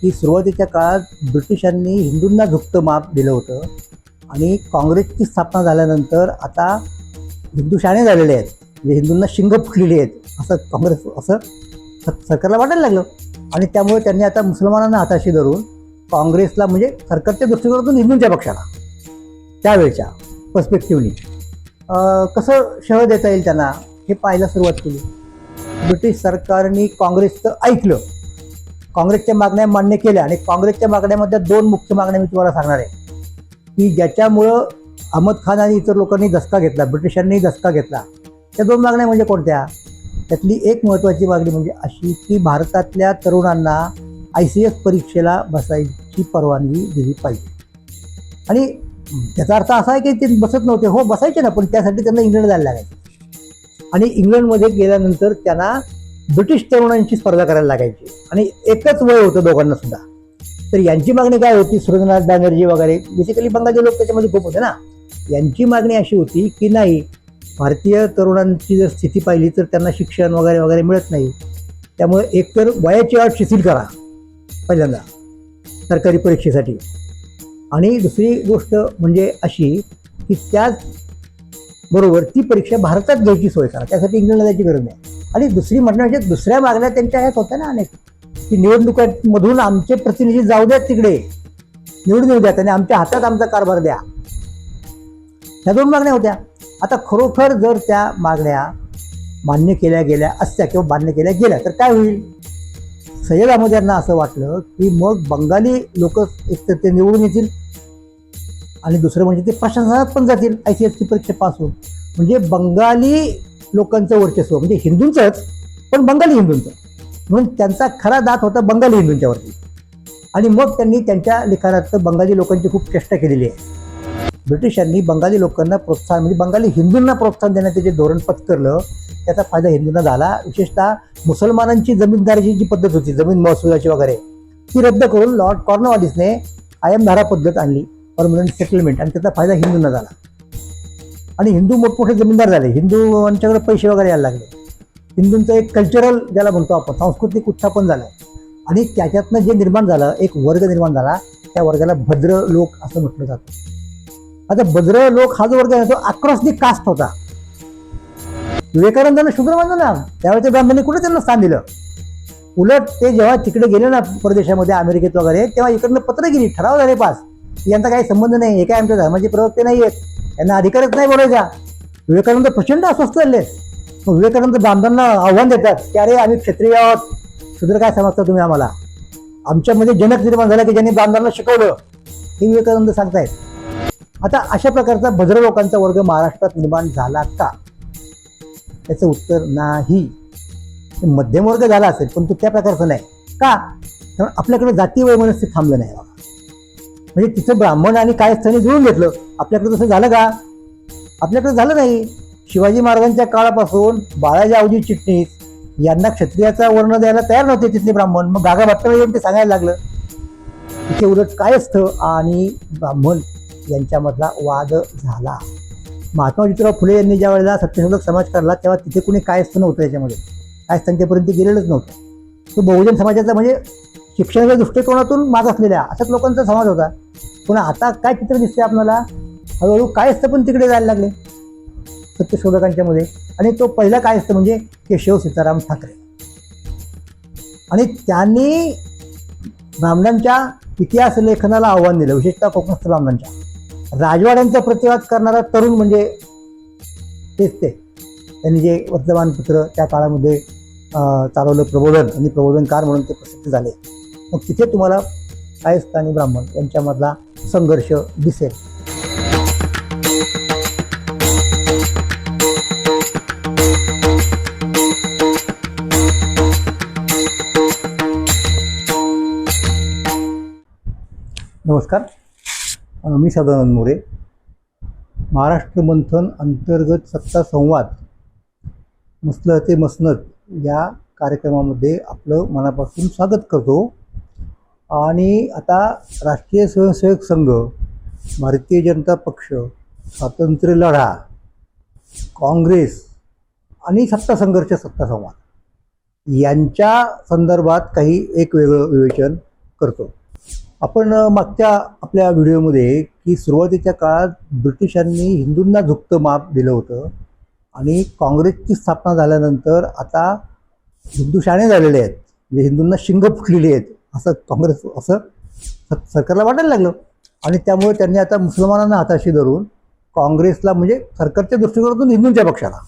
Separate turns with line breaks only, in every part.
की सुरुवातीच्या काळात ब्रिटिशांनी हिंदूंना झुकतं माप दिलं होतं आणि काँग्रेसची स्थापना झाल्यानंतर आता हिंदू शाणे झालेले आहेत. म्हणजे हिंदूंना शिंग फुटलेली आहेत असं काँग्रेस असं सरकारला वाटायला लागलं. आणि त्यामुळे त्यांनी आता मुसलमानांना हाताशी धरून काँग्रेसला म्हणजे सरकारच्या दृष्टिकोनातून हिंदूंच्या पक्षाला त्यावेळच्या पर्स्पेक्टिव्हनी कसं शह देता येईल त्यांना? हे पाहायला सुरुवात केली. ब्रिटिश सरकारने काँग्रेसचं ऐकलं. काँग्रेसच्या मागण्या मान्य केल्या आणि काँग्रेसच्या मागण्यामध्ये दोन मुख्य मागण्या मी तुम्हाला सांगणार आहे. की ज्याच्यामुळं अहमद खान आणि इतर लोकांनी दसका घेतला ब्रिटिशांनी धसका घेतला त्या दोन मागण्या म्हणजे कोणत्या? त्यातली एक महत्त्वाची मागणी म्हणजे अशी की भारतातल्या तरुणांना आय सी एस परीक्षेला बसायची परवानगी दिली पाहिजे. आणि त्याचा अर्थ असा आहे की ते बसत नव्हते. हो बसायचे ना पण त्यासाठी त्यांना इंग्लंड जायला लागायचं. आणि इंग्लंडमध्ये गेल्यानंतर त्यांना ब्रिटिश तरुणांची स्पर्धा करायला लागायची. आणि एकच वय होतं दोघांना सुद्धा. तर यांची मागणी काय होती? सुरेंद्रनाथ बॅनर्जी वगैरे बेसिकली बंगालचे लोक त्याच्यामध्ये खूप होते ना. यांची मागणी अशी होती की नाही भारतीय तरुणांची जर स्थिती पाहिली तर त्यांना शिक्षण वगैरे वगैरे मिळत नाही. त्यामुळे एकतर वयाची अट शिथिल करा पहिल्यांदा सरकारी परीक्षेसाठी. आणि दुसरी गोष्ट म्हणजे अशी की त्याच बरोबर ती परीक्षा भारतात घ्यायची सोय करा. त्यासाठी इंग्लंडला जायची गरज नाही. आणि दुसरी म्हटलं म्हणजे दुसऱ्या मागण्या त्यांच्या ह्यात होत्या ना अनेक. की निवडणुकांमधून आमचे प्रतिनिधी जाऊ द्यात तिकडे. निवडून येऊ द्यात आणि आमच्या हातात आमचा कारभार द्या. ह्या दोन मागण्या होत्या. आता खरोखर जर त्या मागण्या मान्य केल्या गेल्या असत्या किंवा मान्य केल्या गेल्या तर काय होईल? सय्यद अहमद यांना असं वाटलं की मग बंगाली लोक एक तर ते निवडून येतील आणि दुसरं म्हणजे ते प्रशासनात पण जातील आय सी एस सी परीक्षा पास होऊन. म्हणजे बंगाली लोकांचं वर्चस्व म्हणजे हिंदूंचंच पण बंगाली हिंदूंचं. म्हणून त्यांचा खरा दात होता बंगाली हिंदूंच्यावरती. आणि मग त्यांनी त्यांच्या लिखाणात बंगाली लोकांची खूप चेष्टा केलेली आहे. ब्रिटिशांनी बंगाली लोकांना प्रोत्साहन म्हणजे बंगाली हिंदूंना प्रोत्साहन देण्याचं जे धोरण पत्करलं त्याचा फायदा हिंदूंना झाला. विशेषतः मुसलमानांची जमीनदारीची जी पद्धत होती जमीन महसुलाची वगैरे ती रद्द करून लॉर्ड कॉर्नवालिसने कायमधारा पद्धत आणली परमनंट सेटलमेंट आणि त्याचा फायदा हिंदूंना झाला. आणि हिंदू मोठमोठे जमीनदार झाले? हिंदूंच्याकडे पैसे वगैरे यायला लागले. हिंदूंचं एक कल्चरल ज्याला म्हणतो आपण सांस्कृतिक उत्थापन झालं. आणि त्याच्यातनं जे निर्माण झालं एक वर्ग निर्माण झाला त्या वर्गाला भद्र लोक असं म्हटलं जातं. आता भद्र लोक हा जो वर्ग आहे तो अक्रॉस दी कास्ट होता. विवेकानंदांना शुद्र मानलं ना? त्यावेळेच्या ब्राह्मणांनी कुठे त्यांना स्थान दिलं? उलट ते जेव्हा तिकडे गेले ना परदेशामध्ये अमेरिकेत वगैरे तेव्हा इकडनं पत्र गेली ठराव झाले पास. यांचा काही संबंध नाही हे काय आमच्या धर्माचे प्रवक्ते नाही आहेत यांना अधिकारच नाही बोलायचा. विवेकानंद प्रचंड अस्वस्थ झाले. मग विवेकानंद बांधवांना आव्हान देतात की अरे आम्ही क्षत्रिय आहोत. सुद्धा काय समजता तुम्ही आम्हाला? आमच्यामध्ये जनक निर्माण झाला की ज्यांनी बांधवांना शिकवलं. हे विवेकानंद सांगतायत. आता अशा प्रकारचा भद्र लोकांचा वर्ग महाराष्ट्रात निर्माण झाला का? त्याचं उत्तर नाही. मध्यम वर्ग झाला असेल पण तो त्या प्रकारचा नाही. का? कारण आपल्याकडे जाती वैमनस्य थांबलं नाही. बाबा म्हणजे तिथं ब्राह्मण आणि काय स्थानी जुळून घेतलं. आपल्याकडे तसं झालं का? आपल्याकडे झालं नाही. शिवाजी महाराजांच्या काळापासून बाळाजी आवजी चिटणीस यांना क्षत्रियाचा वर्ण द्यायला तयार नव्हते तिथले ब्राह्मण. मग गागा भट्टाला येऊन ते सांगायला लागलं. तिथे उलट काय असतं आणि ब्राह्मण यांच्यामधला वाद झाला. महात्मा ज्योतिराव फुले यांनी ज्या वेळेला सत्यशोधक समाज काढला तेव्हा तिथे कुणी काय असतं नव्हतं याच्यामध्ये. कायस्थांच्यापर्यंत गेलेलंच नव्हतं. तो बहुजन समाजाचा म्हणजे शिक्षणाच्या दृष्टिकोनातून मागासलेल्या अशाच लोकांचा समाज होता. पण आता काय चित्र दिसते आपल्याला? हळूहळू काय असतं पण तिकडे जायला लागले. सत्यशोधकांच्यामध्ये आणि तो पहिला काय असतं म्हणजे केशव सीताराम ठाकरे. आणि त्यांनी ब्राह्मणांच्या इतिहास लेखनाला आव्हान दिलं विशेषतः कोकणस्थ ब्राह्मणांच्या. राजवाड्यांचा प्रतिवाद करणारा तरुण म्हणजे तेच ते. त्यांनी जे वर्तमानपत्र त्या काळामध्ये चालवलं प्रबोधन आणि प्रबोधनकार म्हणून ते प्रसिद्ध झाले. मग तिथे तुम्हाला कायस्थ आणि ब्राह्मण यांच्यामधला संघर्ष दिसेल. नमस्कार. मी सदानंद मोरे. महाराष्ट्र मंथन अंतर्गत सत्ता संवाद मसलं ते मसनत या कार्यक्रमामध्ये आपलं मनापासून स्वागत करतो. आणि आता राष्ट्रीय स्वयंसेवक संघ भारतीय जनता पक्ष स्वातंत्र्य लढा काँग्रेस आणि सत्ता संघर्ष सत्ता संवाद यांच्या संदर्भात काही एक वेगळं विवेचन करतो. आपण मागच्या आपल्या व्हिडिओमध्ये की सुरुवातीच्या काळात ब्रिटिशांनी हिंदूंना झुकतं माप दिलं होतं आणि काँग्रेसची स्थापना झाल्यानंतर आता हिंदू शाणे झालेले आहेत. म्हणजे हिंदूंना शिंग फुटलेली आहेत. असं काँग्रेस असं सरकारला वाटायला लागलं. आणि त्यामुळे त्यांनी आता मुसलमानांना हाताशी धरून काँग्रेसला म्हणजे सरकारच्या दृष्टिकोनातून हिंदूंच्या पक्षाला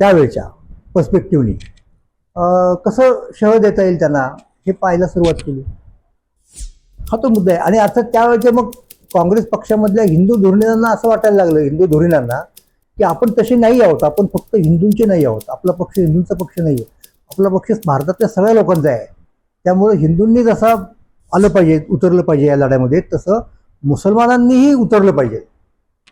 त्यावेळच्या पर्स्पेक्टिव्हनी कसं शह देता येईल त्यांना? हे पाहायला सुरुवात केली. हा तो मुद्दा आहे. आणि अर्थात त्यावेळेचे मग काँग्रेस पक्षामधल्या हिंदू धोरणींना असं वाटायला लागलं हिंदू धोरणींना की आपण तसे नाही आहोत. आपण फक्त हिंदूंचे नाही आहोत. आपला पक्ष हिंदूंचा पक्ष नाही आहे आपला पक्ष भारतातल्या सगळ्या लोकांचा आहे. त्यामुळे हिंदूंनी जसा आलं पाहिजे उतरलं पाहिजे या लढ्यामध्ये तसं मुसलमानांनीही उतरलं पाहिजे.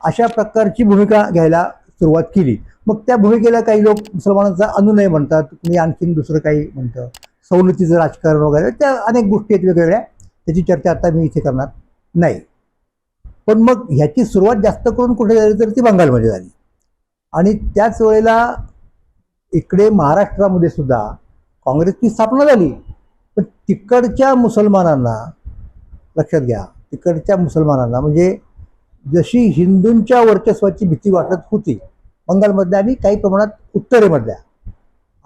अशा प्रकारची भूमिका घ्यायला सुरुवात केली. मग त्या भूमिकेला काही लोक मुसलमानांचा अनुनय म्हणतात कुणी आणखीन दुसरं काही म्हणतं सवलतीचं राजकारण वगैरे त्या अनेक गोष्टी आहेत वेगवेगळ्या त्याची चर्चा आता मी इथे करणार नाही. पण मग ह्याची सुरुवात जास्त करून कुठे झाली तर ती बंगालमध्ये झाली. आणि त्याच वेळेला इकडे महाराष्ट्रामध्ये सुद्धा काँग्रेसची स्थापना झाली. पण तिकडच्या मुसलमानांना लक्षात घ्या तिकडच्या मुसलमानांना म्हणजे जशी हिंदूंच्या वर्चस्वाची भीती वाटत होती बंगालमधल्या आणि काही प्रमाणात उत्तरेमधल्या.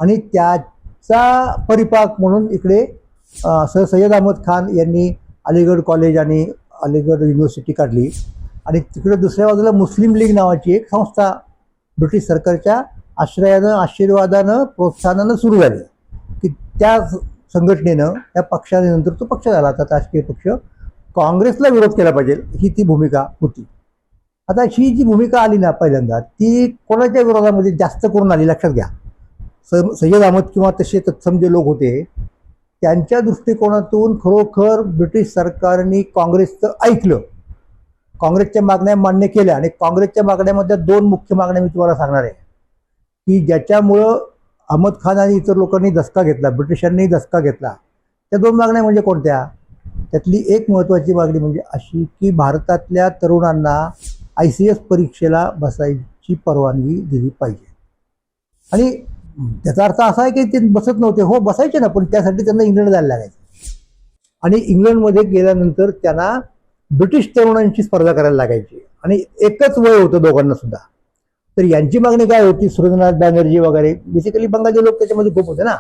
आणि त्याचा परिपाक म्हणून इकडे सर सय्यद अहमद खान यांनी अलीगड कॉलेज आणि अलीगड युनिव्हर्सिटी काढली. आणि तिकडे दुसऱ्या बाजूला मुस्लिम लीग नावाची एक संस्था ब्रिटिश सरकारच्या आश्रयानं आशीर्वादानं प्रोत्साहनानं सुरू झाली. की त्या संघटनेनं या पक्षाने नंतर तो पक्ष झाला आता राजकीय पक्ष. काँग्रेसला विरोध केला पाहिजे ही ती भूमिका होती. आता ही जी भूमिका आली ना पहिल्यांदा ती कोणाच्या विरोधामध्ये जास्त करून आली लक्षात घ्या. स सय्यद अहमद किंवा तसे तत्सम जे लोक होते त्यांच्या दृष्टिकोनातून खरोखर ब्रिटिश सरकारने काँग्रेसचं ऐकलं. काँग्रेसच्या मागण्या मान्य केल्या आणि काँग्रेसच्या मागण्यामध्ये दोन मुख्य मागण्या मी तुम्हाला सांगणार आहे. की ज्याच्यामुळं अहमद खान आणि इतर लोकांनी दसका घेतला ब्रिटिशांनी दसका घेतला. त्या दोन मागण्या म्हणजे कोणत्या? त्यातली एक महत्त्वाची मागणी म्हणजे अशी की भारतातल्या तरुणांना आय सी एस परीक्षेला बसायची परवानगी दिली पाहिजे. आणि त्याचा अर्थ असा आहे की ते बसत नव्हते. हो बसायचे ना पण त्यासाठी त्यांना इंग्लंड जायला लागायचं. आणि इंग्लंडमध्ये गेल्यानंतर त्यांना ब्रिटिश तरुणांची स्पर्धा करायला लागायची. आणि एकच वय होतं दोघांना सुद्धा. तर यांची मागणी काय होती? सुरेंद्रनाथ बॅनर्जी वगैरे बेसिकली बंगाली लोक त्याच्यामध्ये खूप होते ना.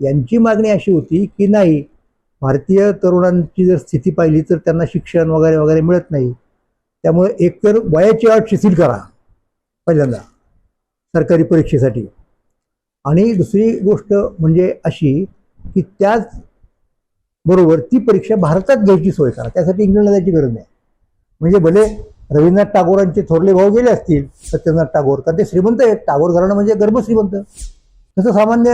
यांची मागणी अशी होती की नाही भारतीय तरुणांची जर स्थिती पाहिली तर त्यांना शिक्षण वगैरे वगैरे मिळत नाही. त्यामुळे एकतर वयाची अट शिथिल करा पहिल्यांदा सरकारी परीक्षेसाठी. आणि दुसरी गोष्ट म्हणजे अशी की त्याच बरोबर ती परीक्षा भारतात घ्यायची सोय करा. त्यासाठी इंग्लंडला जायची गरज नाही. म्हणजे भले रवींद्रनाथ टागोरांचे थोरले भाऊ गेले असतील सत्यनाथ टागोर. कारण ते श्रीमंत आहेत. टागोर घराणं म्हणजे गर्भश्रीमंत तसं सामान्य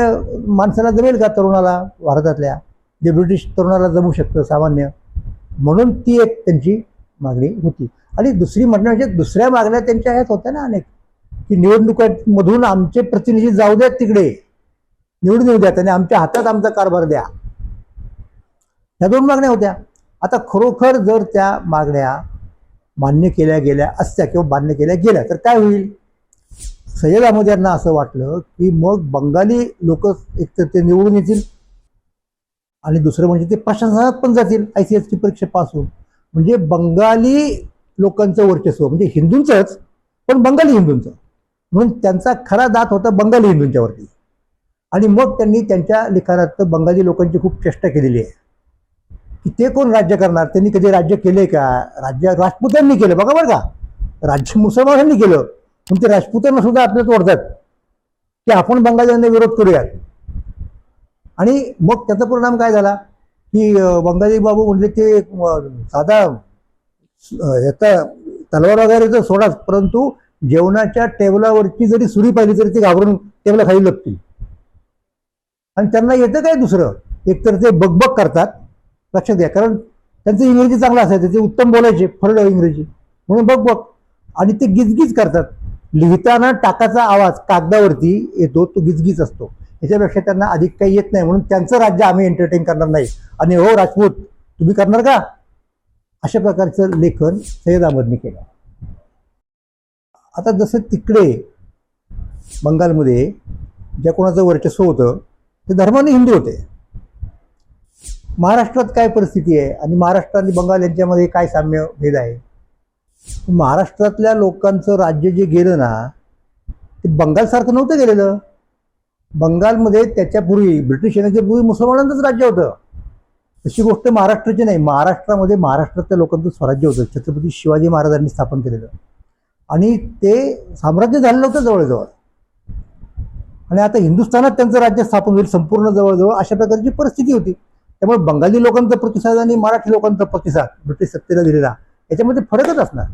माणसाला जमेल का तरुणाला भारतातल्या? जे ब्रिटिश तरुणाला जमू शकतं सामान्य. म्हणून ती एक त्यांची मागणी होती. आणि दुसरी म्हणणं म्हणजे दुसऱ्या मागण्या त्यांच्या ह्याच होत्या ना अनेक. की निवडणुकांमधून आमचे प्रतिनिधी जाऊ द्यात तिकडे. निवडून येऊ द्यात आणि आमच्या हातात आमचा कारभार द्या. ह्या दोन मागण्या होत्या. आता खरोखर जर त्या मागण्या मान्य केल्या गेल्या असत्या किंवा मान्य केल्या गेल्या तर काय होईल? सय्यद अहमद यांना असं वाटलं की मग बंगाली लोक एकतर ते निवडून येतील आणि दुसरं म्हणजे ते प्रशासनात पण जातील आय सी एसची परीक्षा पास होऊन. म्हणजे बंगाली लोकांचं वर्चस्व म्हणजे हिंदूंचंच पण बंगाली हिंदूंचं. म्हणून त्यांचा खरा दात होता बंगाली हिंदूंच्यावरती. आणि मग त्यांनी त्यांच्या लिखाणात बंगाली लोकांची खूप चेष्टा केलेली आहे. की ते कोण राज्य करणार? त्यांनी कधी राज्य केले का? राज्य राजपूतांनी केलं बघा बरं का. राज्य मुसलमानांनी केलं. पण ते राजपूतांना सुद्धा आपल्यात ओढतात की आपण बंगालींना विरोध करूयात. आणि मग त्याचा परिणाम काय झाला? की बंगाली बाबू म्हणजे ते साधा याचा तलवार वगैरे तर सोडाच परंतु जेवणाच्या टेबलावरची जरी सुरी पाहिली तरी ती घाबरून टेबला खाली लपतील. आणि त्यांना येतं काय दुसरं? एकतर ते बकबक करतात. लक्षात घ्या. कारण त्यांचं इंग्रजी चांगलं असायचं ते उत्तम बोलायचे फरड इंग्रजी. म्हणून बघ बघ. आणि ते गिजगीज करतात. लिहिताना टाकाचा आवाज कागदावरती येतो तो गिजगीज असतो. याच्यापेक्षा त्यांना अधिक काही येत नाही. म्हणून त्यांचं राज्य आम्ही एंटरटेन करणार नाही. आणि हो राजपूत तुम्ही करणार का? अशा प्रकारचं लेखन सय्यद अहमदने केलं. आता जसं तिकडे बंगालमध्ये ज्या कोणाचं वर्चस्व होतं ते धर्माने हिंदू होते. महाराष्ट्रात काय परिस्थिती आहे? आणि महाराष्ट्र आणि बंगाल यांच्यामध्ये काय साम्य भेद आहे? महाराष्ट्रातल्या लोकांचं राज्य जे गेलं ना ते बंगालसारखं नव्हतं गेलेलं. बंगालमध्ये त्याच्यापूर्वी ब्रिटिश येण्याच्या पूर्वी मुसलमानांचंच राज्य होतं. तशी गोष्ट महाराष्ट्राची नाही. महाराष्ट्रामध्ये महाराष्ट्रातल्या लोकांचं स्वराज्य होतं. छत्रपती शिवाजी महाराजांनी स्थापन केलेलं. आणि ते साम्राज्य झालेलं नव्हतं जवळजवळ. आणि आता हिंदुस्थानात त्यांचं राज्य स्थापन होईल संपूर्ण जवळजवळ अशा प्रकारची परिस्थिती होती. त्यामुळे बंगाली लोकांचा प्रतिसाद आणि मराठी लोकांचा प्रतिसाद ब्रिटिश सत्तेला दिलेला याच्यामध्ये फरकच असणार.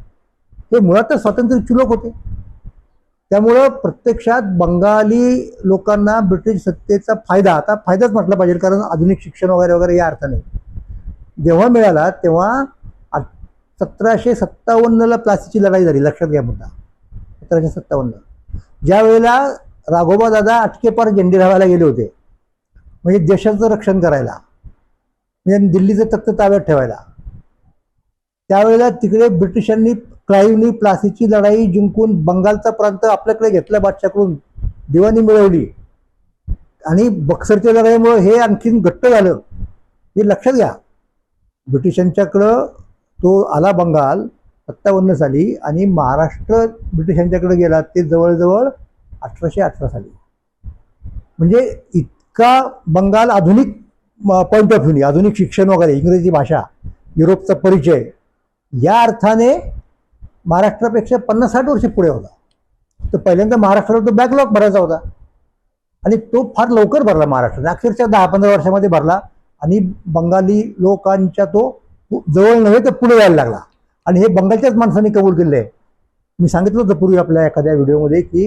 हे मुळात स्वातंत्र्य चुलक होते. त्यामुळं प्रत्यक्षात बंगाली लोकांना ब्रिटिश सत्तेचा फायदा आता फायदाच म्हटला पाहिजे कारण आधुनिक शिक्षण वगैरे वगैरे या अर्थाने. जेव्हा मिळाला तेव्हा सतराशे सत्तावन्नला प्लासीची लढाई झाली लक्षात घ्या मुद्दा. सतराशे सत्तावन्न. ज्या वेळेला राघोबा दादा अटकेपार झेंडे राहायला गेले होते म्हणजे देशाचं रक्षण करायला. म्हणजे दिल्लीचं तख्त ताब्यात ठेवायला. त्यावेळेला तिकडे ब्रिटिशांनी क्लाईव्हनी प्लासीची लढाई जिंकून बंगालचा प्रांत आपल्याकडे घेतला बादशाकडून दिवाणी मिळवली. आणि बक्सरच्या लढाईमुळे हे आणखीन घट्ट झालं. हे लक्षात घ्या. ब्रिटिशांच्याकडं तो आला बंगाल सत्तावन्न साली आणि महाराष्ट्र ब्रिटिशांच्याकडे गेला ते जवळजवळ अठराशे अठरा साली. म्हणजे इतका बंगाल आधुनिक पॉईंट ऑफ व्ह्यूनी आधुनिक शिक्षण वगैरे इंग्रजी भाषा युरोपचा परिचय या अर्थाने महाराष्ट्रापेक्षा पन्नास साठ वर्ष पुढे होता. तर पहिल्यांदा महाराष्ट्राला तो बॅकलॉग भरायचा होता. आणि तो फार लवकर भरला महाराष्ट्राने. अक्षरशः दहा पंधरा वर्षामध्ये भरला. आणि बंगाली लोकांच्या तो जवळ नव्हे तर पुढे यायला लागला. आणि हे बंगालच्याच माणसांनी कबूल केले आहे. मी सांगितलं होतं पूर्वी आपल्या एखाद्या व्हिडिओमध्ये की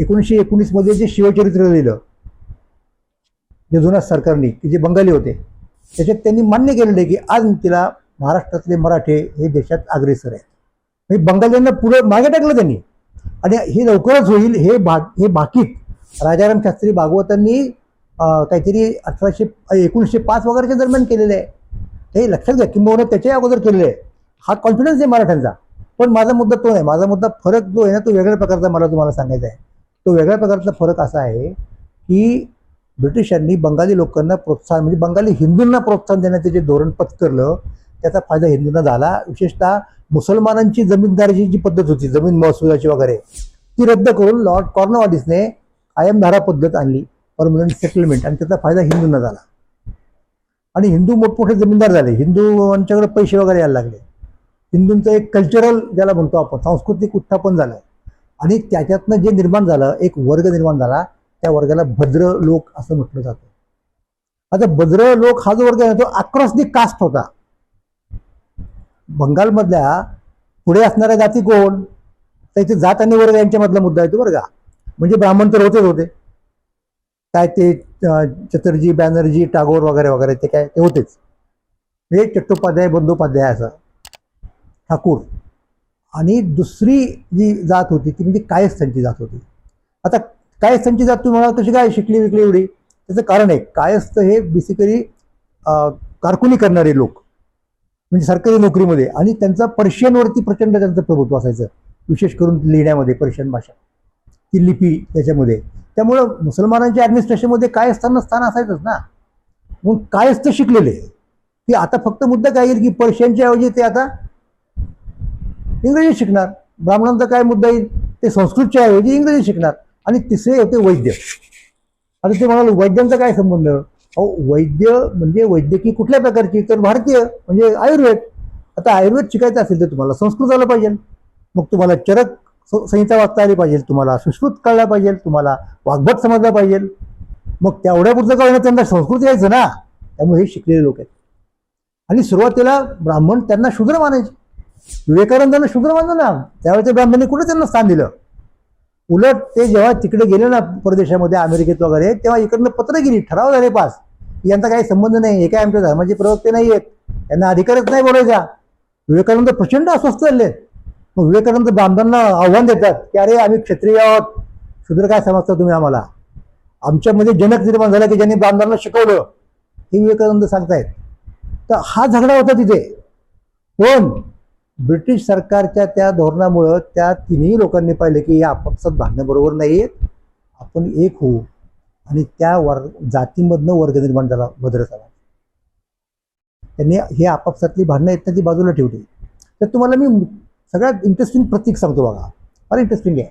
एकोणीसशे एकोणीसमध्ये जे शिवचरित्र लिहिलं जे जुन्या सरकारने की जे बंगाली होते त्याच्यात त्यांनी मान्य केलेलं आहे की आज तिला महाराष्ट्रातले मराठे हे देशात अग्रेसर आहेत. म्हणजे बंगाल्यांना पुढे मागे टाकलं त्यांनी. आणि हे लवकरच होईल हे भाग हे भाकीत राजाराम शास्त्री भागवतांनी काहीतरी अठराशे एकोणीसशे पाच वगैरेच्या दरम्यान केलेलं आहे. हे लक्षात घ्या किंबहुना त्याच्याही अगोदर केलेलं आहे. हा कॉन्फिडन्स आहे मराठ्यांचा. पण माझा मुद्दा तो नाही. माझा मुद्दा फरक जो आहे ना तो वेगळ्या प्रकारचा मला तुम्हाला सांगायचा आहे. तो वेगळ्या प्रकारचा फरक असा आहे की ब्रिटिशांनी बंगाली लोकांना प्रोत्साहन म्हणजे बंगाली हिंदूंना प्रोत्साहन देण्याचं जे धोरण पत्करलं त्याचा फायदा हिंदूंना झाला. विशेषतः मुसलमानांची जमीनदारीची जी पद्धत होती जमीन महसुलाची वगैरे ती रद्द करून लॉर्ड कॉर्नवालिसने कायमधारा पद्धत आणली परमनंट सेटलमेंट आणि त्याचा फायदा हिंदूंना झाला. आणि हिंदू मोठमोठे जमीनदार झाले. हिंदूंच्याकडे पैसे वगैरे यायला लागले. हिंदूंचं एक कल्चरल ज्याला म्हणतो आपण सांस्कृतिक उत्थापन झालं. आणि त्याच्यातनं जे निर्माण झालं एक वर्ग निर्माण झाला त्या वर्गाला भद्र लोक असं म्हटलं जातं. आता भद्र लोक हा जो वर्ग आहे तो अक्रॉस दी कास्ट होता. बंगालमधल्या पुढे असणाऱ्या जाती कोण? तर इथे जात आणि वर्ग यांच्यामधला मुद्दा आहे तो का. म्हणजे ब्राह्मण तर होतेच होते. काय ते चतुर्जी बॅनर्जी टागोर वगैरे वगैरे ते काय ते होतेच. हे चट्टोपाध्याय बंदोपाध्याय असं. ठाकूर. आणि दुसरी जी जात होती ती म्हणजे कायस्थांची जात होती. आता कायस्थांची जात तुम्हाला कशी काय शिकली विकली एवढी? त्याचं कारण आहे कायस्थ हे बेसिकली कारकुनी करणारे लोक. म्हणजे सरकारी नोकरीमध्ये. आणि त्यांचा पर्शियनवरती प्रचंड त्यांचं प्रभुत्व असायचं. विशेष करून लिहिण्यामध्ये पर्शियन भाषा. ती लिपी त्याच्यामध्ये. त्यामुळं मुसलमानांच्या ॲडमिनिस्ट्रेशनमध्ये कायस्थांना स्थान असायचंच ना. मग कायस्थ शिकलेले? की आता फक्त मुद्दा काय येईल की पर्शियनच्या ऐवजी ते आता इंग्रजी शिकणार. ब्राह्मणांचा काय मुद्दा येईल? ते संस्कृतच्या ऐवजी इंग्रजी शिकणार. आणि तिसरे होते वैद्य. आता ते म्हणाल वैद्यांचा काय संबंध? अहो वैद्य म्हणजे वैद्यकीय कुठल्या प्रकारची? तर भारतीय म्हणजे आयुर्वेद. आता आयुर्वेद शिकायचं असेल तर तुम्हाला संस्कृत आलं पाहिजे. मग तुम्हाला चरक संहिता वाचता आली पाहिजे. तुम्हाला सुश्रुत कळला पाहिजे. तुम्हाला वाग्भट समजला पाहिजे. मग तेवढ्यापुरतं कळणं त्यांना संस्कृत यायचं ना. त्यामुळे हे शिकलेले लोक आहेत. आणि सुरुवातीला ब्राह्मण त्यांना शूद्र मानायचे. विवेकानंदांना शूद्र मानलं ना. त्यावेळेच्या ब्राह्मणांनी कुठे त्यांना स्थान दिलं? उलट ते जेव्हा तिकडे गेले ना परदेशामध्ये अमेरिकेत वगैरे तेव्हा इकडनं पत्र गेली ठराव झाले पास. यांचा काही संबंध नाही हे काय आमच्या धर्माचे प्रवक्ते नाही आहेत. यांना अधिकारच नाही बोलायचा. विवेकानंद प्रचंड अस्वस्थ झाले मग विवेकानंद ब्राह्मणांना आव्हान देतात की अरे आम्ही क्षत्रिय आहोत. शूद्र काय समजता तुम्ही आम्हाला? आमच्यामध्ये जनक निर्माण झाला की ज्यांनी ब्राह्मणांना शिकवलं हे विवेकानंद सांगतायत. तर हा झगडा होता तिथे. पण ब्रिटिश सरकारच्या त्या धोरणामुळं त्या तिन्ही लोकांनी पाहिले की या आपापसात भांडणं बरोबर नाही आहेत आपण एक होऊ. आणि त्या वर्ग जातीमधनं वर्ग निर्माण झाला भद्र समाज. त्यांनी हे आपापसातली भांडणं आहेत ना ती बाजूला ठेवली. तर तुम्हाला मी सगळ्यात इंटरेस्टिंग प्रतीक सांगतो बघा. फार इंटरेस्टिंग आहे.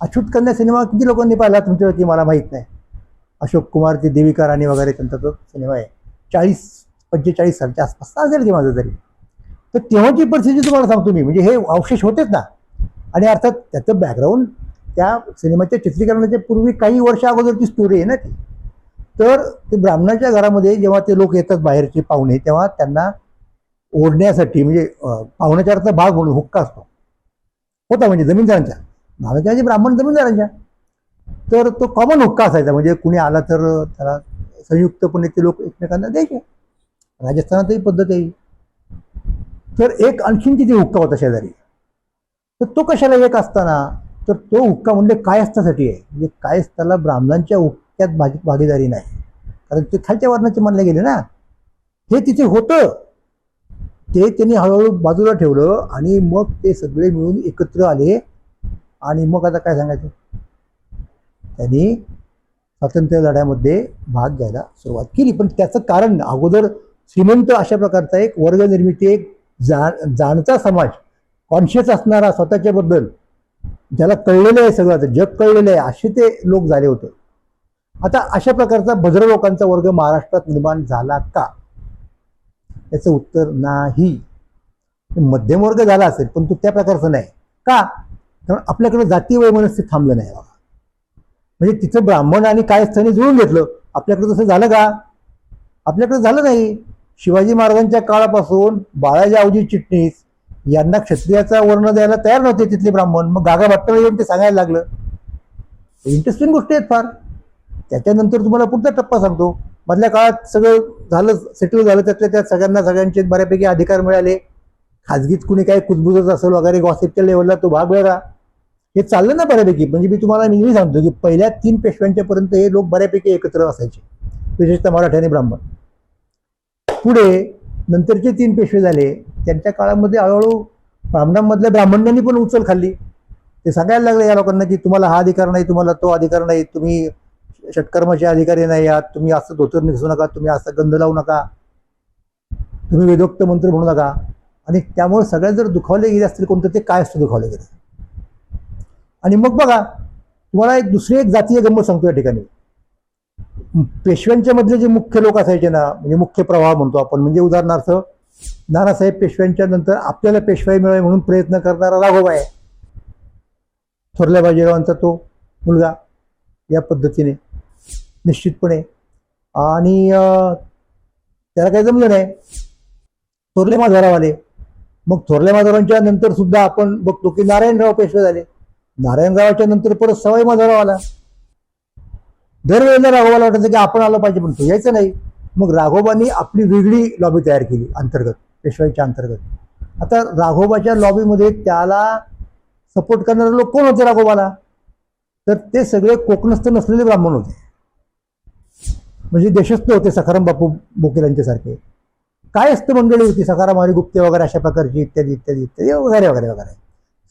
अछूत कन्या सिनेमा किती लोकांनी पाहिला तुमच्यावरती मला माहीत नाही. अशोक कुमार ते देविका राणी वगैरे त्यांचा तो सिनेमा आहे. चाळीस पंचेचाळीस सालच्या आसपास असेल की माझं तरी. तर तेव्हाची परिस्थिती तुम्हाला सांगतो मी. म्हणजे हे अवशेष होतेच ना. आणि अर्थात त्याचं बॅकग्राऊंड त्या सिनेमाच्या चित्रीकरणाच्या पूर्वी काही वर्ष अगोदरची स्टोरी आहे ना ती. तर ते ब्राह्मणाच्या घरामध्ये जेव्हा ते लोक येतात बाहेरचे पाहुणे तेव्हा त्यांना ओढण्यासाठी म्हणजे पाहुण्याच्या अर्थ भाग म्हणून हुक्का असतो. होता म्हणजे जमीनदारांच्या भागाच्या म्हणजे ब्राह्मण जमीनदारांच्या तर तो कॉमन हुक्का असायचा. म्हणजे कुणी आला तर त्याला संयुक्तपणे ते लोक एकमेकांना द्यायचे. राजस्थानातही पद्धत आहे. तर एक आणखीन तिथे हुक्का होता शेजारी? तर तो कशाला एक असताना? तर तो हुक्का म्हणजे कायस्थासाठी आहे? म्हणजे कायस्थाला ब्राह्मणांच्या हुक्क्यात भागी भागीदारी नाही. कारण ते खालच्या वर्णाचे मानले गेले ना. हे तिथे होतं. ते त्यांनी हळूहळू बाजूला ठेवलं आणि मग ते सगळे मिळून एकत्र आले. आणि मग आता काय सांगायचं? त्यांनी स्वातंत्र्य लढ्यामध्ये भाग घ्यायला सुरुवात केली. पण त्याचं कारण अगोदर श्रीमंत अशा प्रकारचा एक वर्ग निर्मिती एक जा जाणता समाज कॉन्शियस असणारा स्वतःच्याबद्दल ज्याला कळलेलं आहे सगळं जग कळलेलं आहे असे ते लोक झाले होते. आता अशा प्रकारचा भद्र लोकांचा वर्ग महाराष्ट्रात निर्माण झाला का? याचं उत्तर नाही. मध्यम वर्ग झाला असेल पण तो त्या प्रकारचा नाही. का? कारण आपल्याकडे जाती वैमनस्य थांबलं नाही बाबा. म्हणजे तिथं ब्राह्मण आणि कायस्थानी जुळून घेतलं आपल्याकडे तसं झालं का? आपल्याकडे झालं नाही. शिवाजी महाराजांच्या काळापासून बाळाजी आवजी चिटणीस यांना क्षत्रियाचा वर्ण द्यायला तयार नव्हते तिथले ब्राह्मण. मग गागा भट्टाला येऊन ते सांगायला लागलं. इंटरेस्टिंग गोष्टी आहेत फार. त्याच्यानंतर तुम्हाला पुढचा टप्पा सांगतो. मधल्या काळात सगळं झालं सेटल झालं त्यातल्या त्यात सगळ्यांना सगळ्यांचे बऱ्यापैकी अधिकार मिळाले. खाजगीत कुणी काय कुजबुजत असेल वगैरे गॉसिपच्या लेवलला तो भाग वेगळा. हे चाललं ना बऱ्यापैकी. म्हणजे मी तुम्हाला नेहमी सांगतो की पहिल्या तीन पेशव्यांच्यापर्यंत हे लोक बऱ्यापैकी एकत्र असायचे. विशेषतः मराठी आणि ब्राह्मण. पुढे नंतरचे तीन पेशवे झाले. त्यांच्या काळामध्ये हळूहळू ब्राह्मणांमधल्या ब्राह्मणांनी पण उचल खाल्ली. ते सांगायला लागले या लोकांना की तुम्हाला हा अधिकार नाही तुम्हाला तो अधिकार नाही तुम्ही षटकर्माचे अधिकारी नाही आहात तुम्ही असं धोतर निघसू नका तुम्ही असं गंध लावू नका. तुम्ही वेदोक्त मंत्र म्हणू नका. आणि त्यामुळे सगळ्यात जर दुखावले गेले असतील कोणतं ते काय असतं दुखावले गेले? आणि मग बघा तुम्हाला एक दुसरी एक जातीय गंमत सांगतो या ठिकाणी. पेशव्यांच्या मधले जे मुख्य लोक असायचे ना म्हणजे मुख्य प्रवाह म्हणतो आपण. म्हणजे उदाहरणार्थ नानासाहेब पेशव्यांच्या नंतर आपल्याला पेशवाई मिळावी म्हणून प्रयत्न करणारा राघोबा आहे. थोरल्या बाजीरावांचा तो मुलगा या पद्धतीने निश्चितपणे. आणि त्याला काही जमलं नाही. थोरले माधवराव आले मग थोरल्या माधवरावांच्या नंतर सुद्धा आपण बघतो की नारायणराव पेशवे झाले. नारायणरावाच्या नंतर परत सवाई माधवराव आला. दरवेळेला राघोबाला वाटायचं की आपण आलं पाहिजे पण तो यायचं नाही. मग राघोबांनी आपली वेगळी लॉबी तयार केली अंतर्गत पेशवाईच्या अंतर्गत. आता राघोबाच्या लॉबीमध्ये त्याला सपोर्ट करणारे लोक कोण होते राघोबाला? तर ते सगळे कोकणस्थ नसलेले ब्राह्मण होते. म्हणजे देशस्थ होते सखाराम बापू बोकेलांच्यासारखे काय असतं मंडळी होती? सखाराम हरी गुप्ते वगैरे अशा प्रकारची इत्यादी इत्यादी इत्यादी वगैरे वगैरे वगैरे.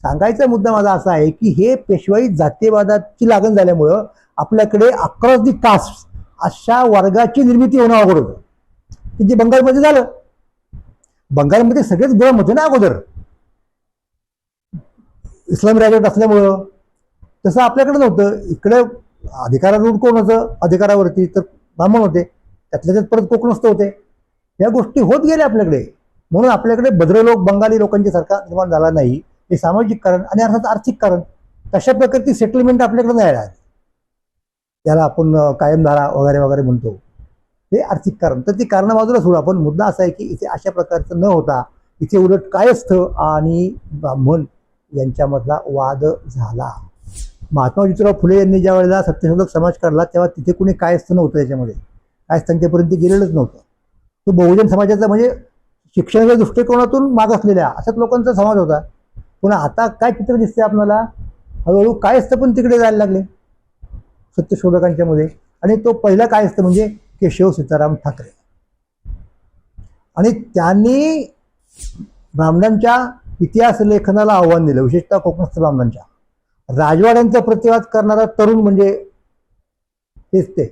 सांगायचा मुद्दा माझा असा आहे की हे पेशवाई जातीवादाची लागण झाल्यामुळं आपल्याकडे अक्रॉस दी कास्ट अशा वर्गाची निर्मिती होणं अवघड होतं. की जे बंगालमध्ये झालं. बंगालमध्ये सगळेच गरम होते ना अगोदर. इस्लाम राजवट असल्यामुळं. तसं आपल्याकडे नव्हतं. इकडे अधिकारारूढ कोण होतं? अधिकारावरती तर ब्राह्मण होते. त्यातल्या त्यात परत कोकणस्थ होते. या गोष्टी होत गेल्या आपल्याकडे. म्हणून आपल्याकडे भद्र लोक बंगाली लोकांची सरकार निर्माण झाला नाही. हे सामाजिक कारण आणि अर्थात आर्थिक कारण. तशा प्रकारची सेटलमेंट आपल्याकडे नाही राहत त्याला आपण कायमधारा वगैरे वगैरे म्हणतो. हे आर्थिक कारण. तर ती कारणं बाजूला सोडू. आपण मुद्दा असा आहे की इथे अशा प्रकारचं न होता इथे उलट कायस्थ आणि ब्राह्मण यांच्यामधला वाद झाला. महात्मा ज्योतिराव फुले यांनी ज्या वेळेला सत्यशोधक समाज काढला तेव्हा तिथे कुणी कायस्थ नव्हतं त्याच्यामध्ये कायस्थांच्यापर्यंत गेलेलंच नव्हतं. तो बहुजन समाजाचा म्हणजे शिक्षणाच्या दृष्टिकोनातून मागासलेल्या अशाच लोकांचा समाज होता. पण आता काय चित्र दिसते आपल्याला? हळूहळू कायस्थ पण तिकडे जायला लागले. सत्यशोधकांच्या मध्ये. आणि तो पहिला काय असतं म्हणजे केशव सीताराम ठाकरे. आणि त्यांनी ब्राह्मणांच्या इतिहास लेखनाला आव्हान दिलं विशेषतः कोकणस्थ ब्राह्मणांच्या. राजवाड्यांचा प्रतिवाद करणारा तरुण म्हणजे हेच ते.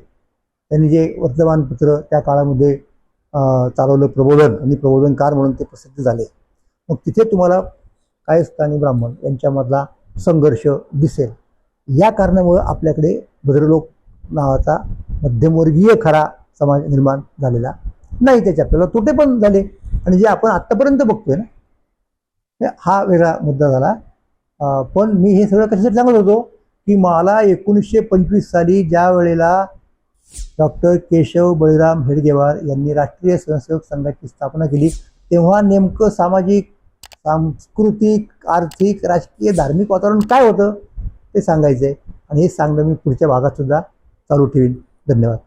त्यांनी जे वर्तमानपत्र त्या काळामध्ये चालवलं प्रबोधन आणि प्रबोधनकार म्हणून ते प्रसिद्ध झाले. मग तिथे तुम्हाला कायस्थ आणि ब्राह्मण यांच्यामधला संघर्ष दिसेल. या कारणामुळं आपल्याकडे भद्रलोक नावाचा मध्यमवर्गीय खरा समाज निर्माण झालेला नाही त्याचे आपल्याला तोटे पण झाले. आणि जे आपण आत्तापर्यंत बघतोय ना हा वेगळा मुद्दा झाला. पण मी हे सगळं कशासाठी सांगत होतो? की मला एकोणीसशे पंचवीस साली ज्या वेळेला डॉक्टर केशव बळीराम हेडगेवार यांनी राष्ट्रीय स्वयंसेवक संघाची स्थापना केली तेव्हा नेमकं सामाजिक सांस्कृतिक आर्थिक राजकीय धार्मिक वातावरण काय होतं? ते सांगायचं आहे आणि हे सांगणं मी पुढच्या भागात सुद्धा चालू ठेवीन. धन्यवाद.